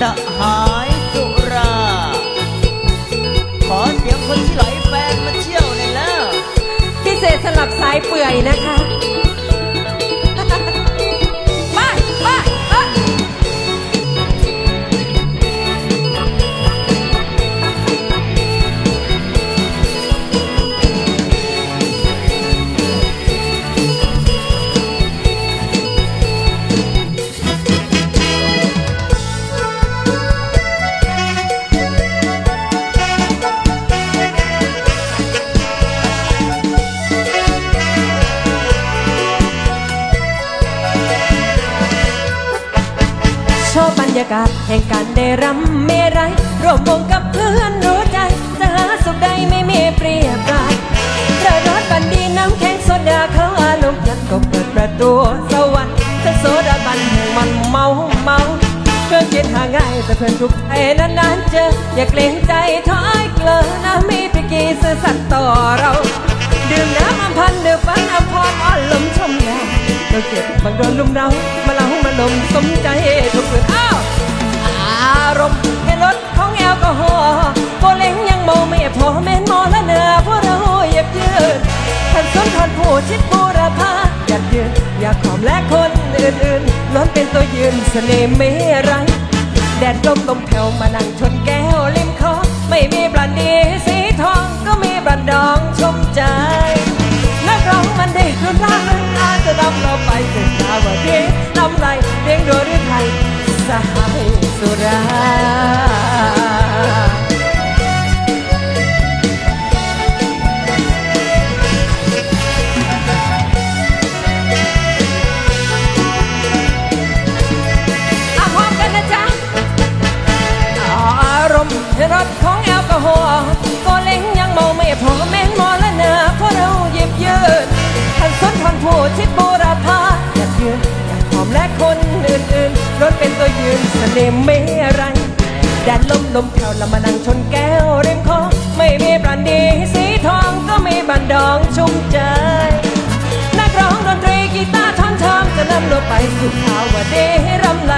สหายสุรา ขอเสียงคนที่ไหลแฟนมาเที่ยวหน่อยแล้ว พิเศษสลับสายเปื่อยนะคะ ชอบบรรยากาศแห่งการได้รำเมรัยร่วมวงกับเพื่อนรู้ใจจะหาสุขใดไม่มีเปรียบปรายเรือรถบันดีน้ำแข็งโซดาเขาอารมณ์ยัดก็เปิดประตูสวรรค์ถ้าโซดาบันแห่งมันเมาเมาเครื่องคิดหาง่ายแต่เพื่อนทุกไทยนานๆเจอ อย่าเกรงใจถอยเกลอนะมีปิกีซื่อสัตย์ต่อเรา ดื่มน้ำอำพันดื่มฝันอภรอ่อนลมชมแลเราเจ็บบางโดนลุมเรามา เล่ามสมใจทุกคืนอ้าวอารมณ์เห็นรถของแอลกอฮอล์โบเล้งยังเมาไม่พอแม่นมอและเนื้อพวกเราเหยียบยืนท่านสนทานผู้ชิดบูรพาอยากยืนอยากขอมและคนอื่นๆล้วนเป็นตัวยืนเสน่ห์ไม่ไรแดดลมลมแผ่วมานั่งชนแก รมณ์รถของแอลกอฮอล์ก็เล็งยังเมาไม่พอแม่นมอละนื้อเพราะเราหยิบยืนท่านสนทอนผู้ชิดบูรพาอยากยืนอยากหอมและคนอื่นๆรถเป็นตัวยืนเสน่ห์ไม่ไรแดดลมลมแผ่วละมานั่งชนแก้วริมคลองไม่มีบรันดีสีทองก็มีบันดองชุ่มใจนักร้องดนตรีกีตาร์ท่อนทองจะนำเราไปสู่ข่าวว่าเดรำไร